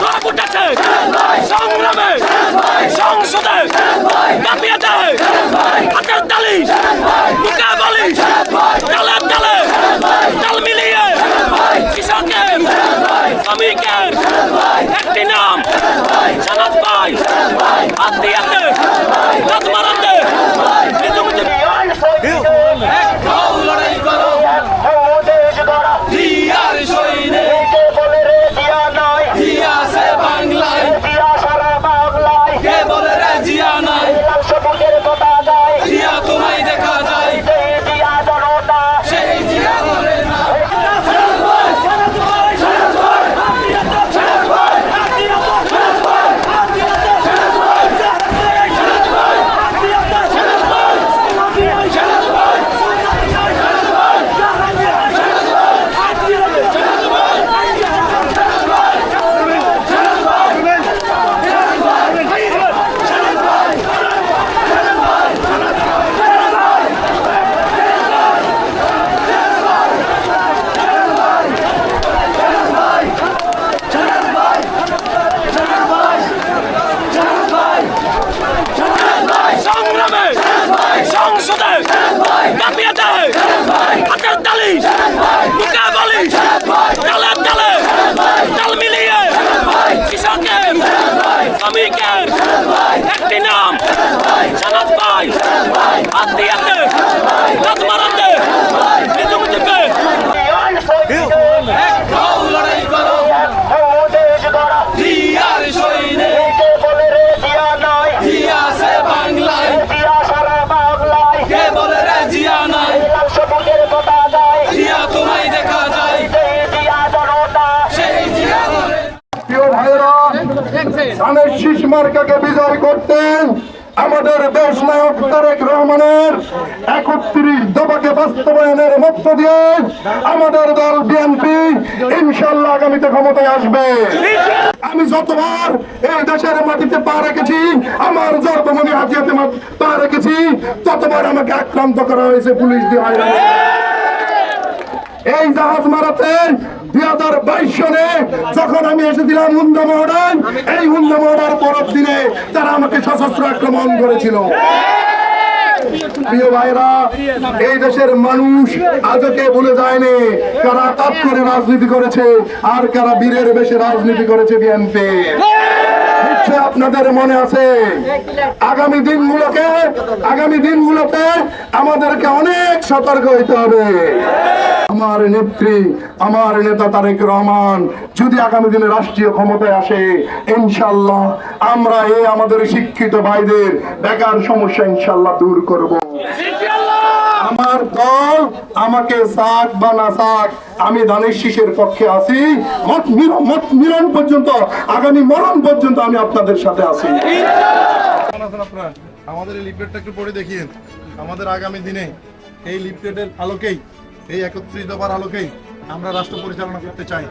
গণভোটাতে সংগ্রামে সংসদে নাম। সনদ ভাই। হাতিয়াতে রাজমারাতে নিতুম মার্কাকে বিজয় করতেন আমাদের দেশ নায়ক তারেক রহমানের একত্রিশ দফাকে বাস্তবায়নের মধ্য দিয়ে আমাদের দল বিএনপি ইনশাল্লাহ আগামীতে ক্ষমতায় আসবে। আমি যতবার এই দেশের মাটিতে পা রেখেছি, আমার জন্মভূমি হাতিয়াতে পা রেখেছি, ততবার আমাকে আক্রান্ত করা হয়েছে পুলিশ দিয়ে এই জাহাজ মারাতে দুই হাজার বাইশ সনে যখন আমি এসেছিলাম হুন্দা মহড়ায়, এই হুন্দা মহড়ার তারা আমাকে সশস্ত্র আক্রমণ করেছিল। প্রিয় ভাইরা এই দেশের মানুষ আজকে ভুলে যায়নি কারা তাপ করে রাজনীতি করেছে আর কারা বীরের বেশে রাজনীতি করেছে বিএনপি আপনাদের মনে আছে, আগামী দিনগুলোকে, আগামী দিনগুলোতে আমাদেরকে অনেক সতর্ক হইতে হবে। আমার নেত্রী, আমার নেতা তারেক রহমান, যদি আগামী দিনে রাষ্ট্রীয় ক্ষমতায় আসে ইনশাল্লাহ আমরা এই আমাদের শিক্ষিত ভাইদের বেকার সমস্যা ইনশাল্লাহ দূর করব। আমার দল আমাকে সাক বা না সাক, আমি ধানের শীষের পক্ষে আছি। মিলন পর্যন্ত, আগামী মরণ পর্যন্ত আমি আপনাদের সাথে আছি। আমাদের এই লিফলেটটা একটু পড়ে দেখিয়ে আমাদের আগামী দিনে এই লিফলেটের আলোকেই এই একত্রিশ দফার আলোকেই আমরা রাষ্ট্র পরিচালনা করতে চাই।